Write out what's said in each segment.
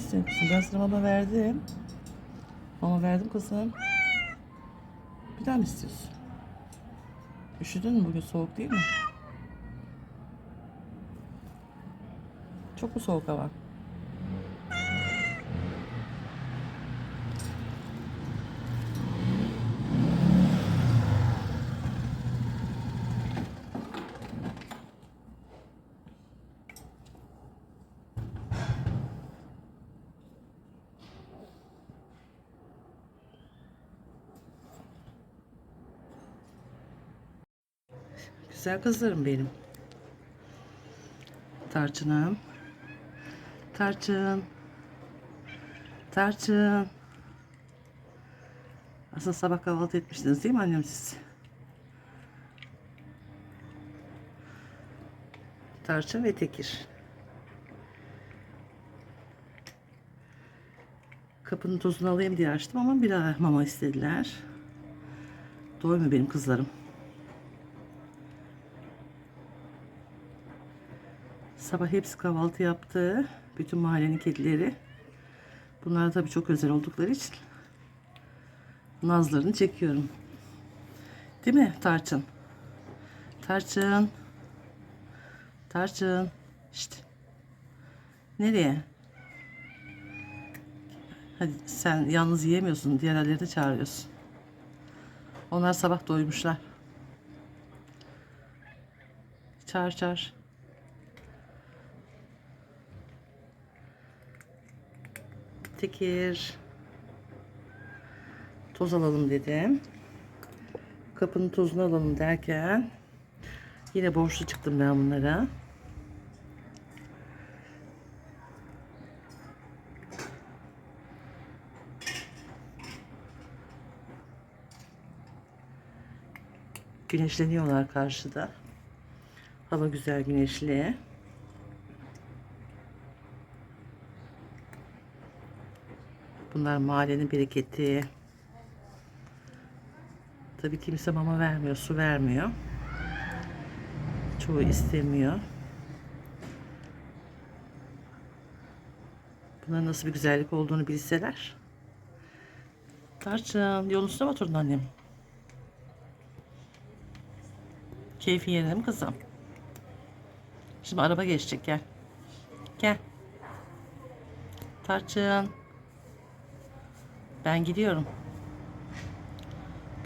istiyorsun kızım? Ben sana mama verdim. Mama verdim kızım. Bir daha mı istiyorsun? Üşüdün mü bugün soğuk değil mi? Çok mu soğuk hava? Güzel kızlarım benim. Tarçınım. Tarçın. Tarçın. Aslında sabah kahvaltı etmiştiniz değil mi annem siz? Tarçın ve tekir. Kapının tozunu alayım diye açtım ama bir daha mama istediler. Doymuyor benim kızlarım. Sabah hepsi kahvaltı yaptı. Bütün mahallenin kedileri. Bunlar tabii çok özel oldukları için nazlarını çekiyorum. Değil mi Tarçın? Tarçın. Tarçın. İşte. Nereye? Hadi sen yalnız yiyemiyorsun. Diğerlerini çağırıyorsun. Onlar sabah doymuşlar. Çağır çağır. Tekir. Toz alalım dedim. Kapının tozunu alalım derken yine borçlu çıktım ben bunlara. Güneşleniyorlar karşıda. Hava güzel güneşli. Bunlar mahallenin bereketi. Tabii kimse mama vermiyor, su vermiyor. Çoğu istemiyor. Bunların nasıl bir güzellik olduğunu bilseler. Tarçın, yolun üstüne mi oturdun annem? Keyfi yerine mi kızım? Şimdi araba geçecek gel. Gel. Tarçın. Ben gidiyorum.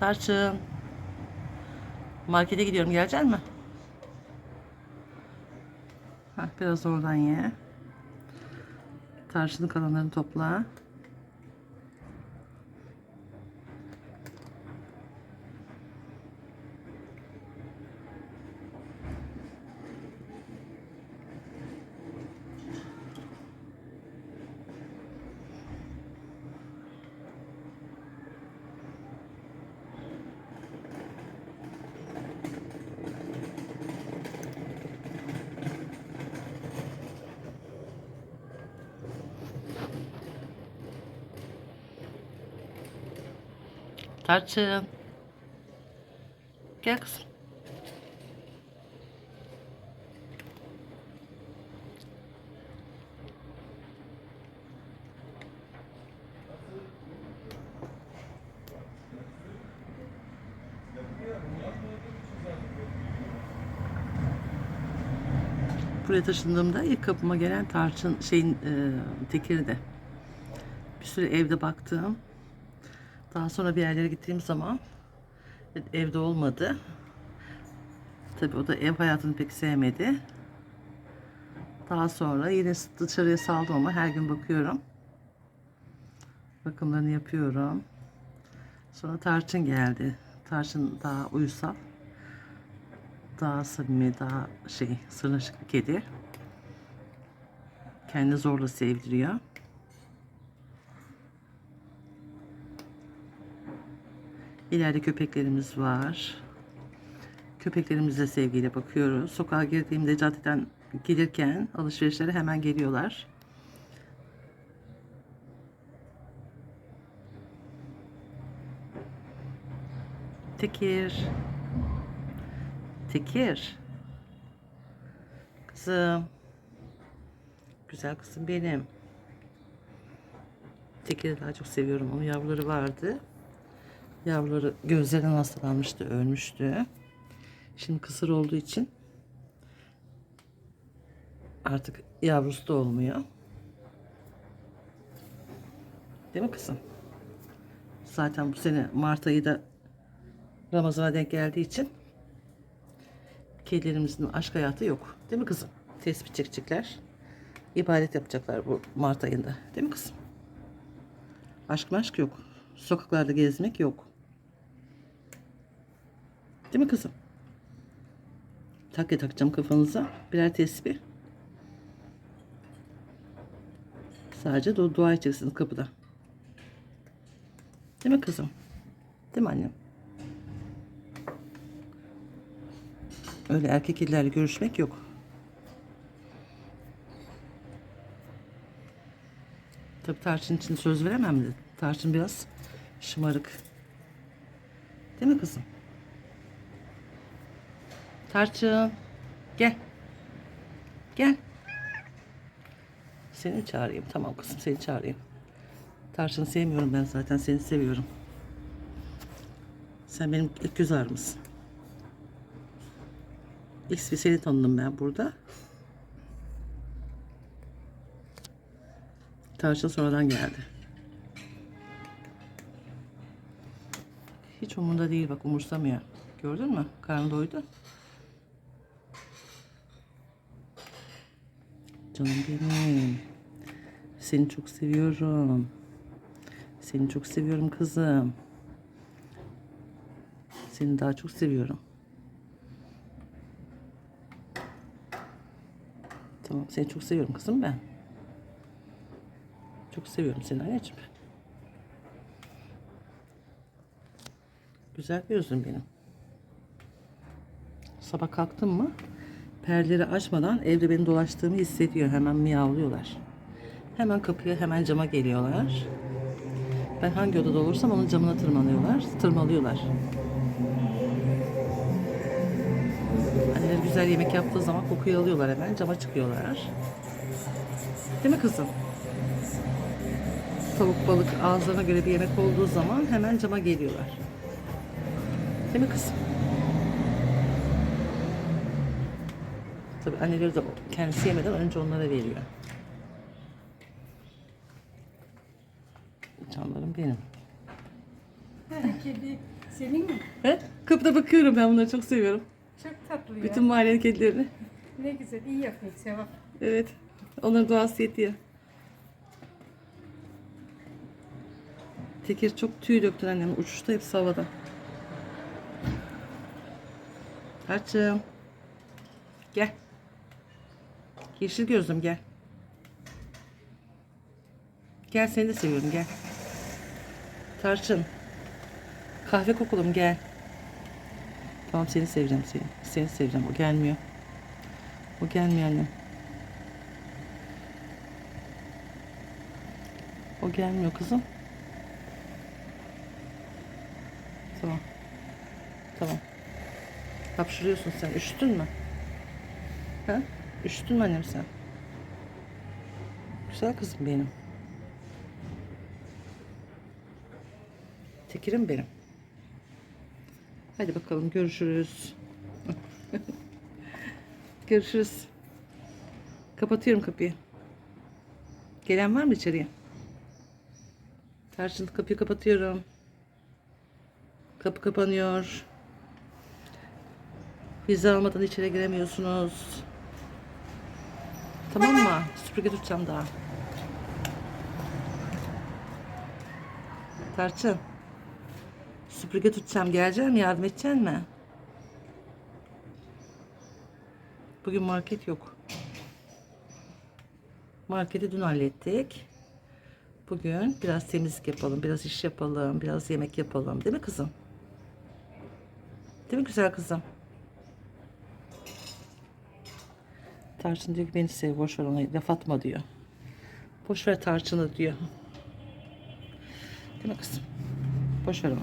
Tarçın. Markete gidiyorum. Gelecek mi? Heh, biraz oradan ye. Tarçının kalanlarını topla. Tarçın. Gel kızım. Buraya taşındığımda ilk kapıma gelen tarçın şeyin e, tekiri de. Bir süre evde baktım. Daha sonra bir yerlere gittiğim zaman evde olmadı. Tabii o da ev hayatını pek sevmedi. Daha sonra yine dışarıya saldım ama her gün bakıyorum. Bakımlarını yapıyorum. Sonra tarçın geldi. Tarçın daha uysal. Daha samimi, daha şey, sırnaşık bir kedi. Kendini zorla sevdiriyor. İleride köpeklerimiz var. Köpeklerimize sevgiyle bakıyoruz. Sokağa girdiğimde caddeden gelirken alışverişlere hemen geliyorlar. Tekir. Tekir. Kızım. Güzel kızım benim. Tekiri daha çok seviyorum. Onun yavruları vardı. Yavruları gözlerinden hastalanmıştı, ölmüştü. Şimdi kısır olduğu için artık yavrusu da olmuyor. Değil mi kızım? Zaten bu sene Mart ayı da Ramazan'a denk geldiği için kedilerimizin aşk hayatı yok. Değil mi kızım? Tespih çekecekler. İbadet yapacaklar bu Mart ayında. Değil mi kızım? Aşk maşk yok. Sokaklarda gezmek yok. Değil mi kızım? Takya takacağım kafanıza. Birer tesbih. Sadece du- dua edeceksiniz kapıda. Değil mi kızım? Değil mi annem? Öyle erkek kedilerle görüşmek yok. Tabii Tarçın için söz veremem de. Tarçın biraz şımarık. Değil mi kızım? Tarçın. Gel. Gel. Seni çağırayım. Tamam kızım seni çağırayım. Tarçın'ı sevmiyorum ben zaten. Seni seviyorum. Sen benim ilk göz ağrımsın. İlk seni tanıdım ben burada. Tarçın sonradan geldi. Hiç umurunda değil bak umursamıyor. Gördün mü? Karnı doydu. Canım benim. Seni çok seviyorum. Seni çok seviyorum kızım. Seni daha çok seviyorum. Tamam seni çok seviyorum kızım ben. Çok seviyorum seni anneciğim. Güzel gözlüm benim. Sabah kalktım mı perdeleri açmadan evde beni dolaştığımı hissediyor. Hemen miyavlıyorlar. Hemen kapıya hemen cama geliyorlar. Ben hangi odada olursam onun camına tırmanıyorlar. Tırmalıyorlar. Anneler güzel yemek yaptığı zaman kokuyu alıyorlar hemen. Cama çıkıyorlar. Değil mi kızım? Tavuk balık ağızlarına göre bir yemek olduğu zaman hemen cama geliyorlar. Değil mi kızım? Tabii anneleri de kendisi yemeden önce onlara veriyor. Canlarım benim. Kedi senin mi? He? Kapıda bakıyorum ben bunları çok seviyorum. Çok tatlı ya. Bütün mahallenin kedilerini. Ne güzel iyi yapıyor sevap. Evet. Onların doğası yetiyor. Tekir çok tüy döktün annem. Uçuşta hepsi havada. Tarçım. Gel. Yeşil gözlüm gel. Gel seni de seviyorum gel. Tarçın. Kahve kokulum gel. Tamam seni seveceğim seni. Seni seveceğim. O gelmiyor. O gelmiyor annem. O gelmiyor kızım. Tamam. Tamam. Hapşırıyorsun sen. Üşüttün mü? Ha? Üşüttün annem sen? Güzel kızım benim. Tekirim benim. Hadi bakalım görüşürüz. görüşürüz. Kapatıyorum kapıyı. Gelen var mı içeriye? Tarçın kapıyı kapatıyorum. Kapı kapanıyor. Vize almadan içeri giremiyorsunuz. Tamam mı? Süpürge tutacağım daha. Tarçın. Süpürge tutacağım. Gelecek mi? Yardım edecek mi? Bugün market yok. Marketi dün hallettik. Bugün biraz temizlik yapalım, biraz iş yapalım, biraz yemek yapalım. Değil mi kızım? Değil mi güzel kızım? Tarçın diyor ki beni sev, boş ver ona laf atma diyor. Boş ver tarçını diyor. Değil mi kızım? Boş ver onu.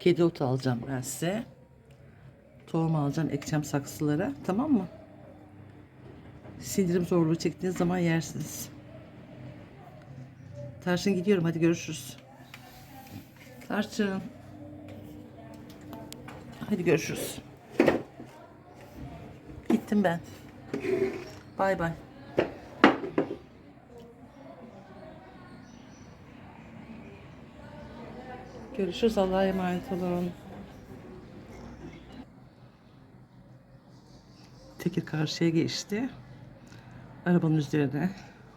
Kedi otu alacağım ben size. Tohum alacağım, ekeceğim saksılara. Tamam mı? Sindirim zorluğu çektiğiniz zaman yersiniz. Tarçın gidiyorum hadi görüşürüz. Tarçın. Hadi görüşürüz. Gittim ben. Bay bay. Görüşürüz. Allah'a emanet olun. Tekir karşıya geçti. Arabanın üzerine.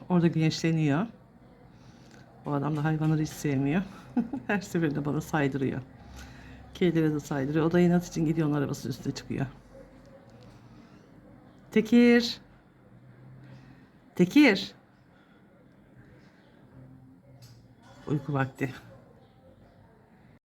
Orada güneşleniyor. O adam da hayvanları hiç sevmiyor. Her seferinde bana saydırıyor. Kedilere de saydırıyor. O da inat için gidiyor onun arabasının üstüne çıkıyor. Tekir. Tekir. Uyku vakti.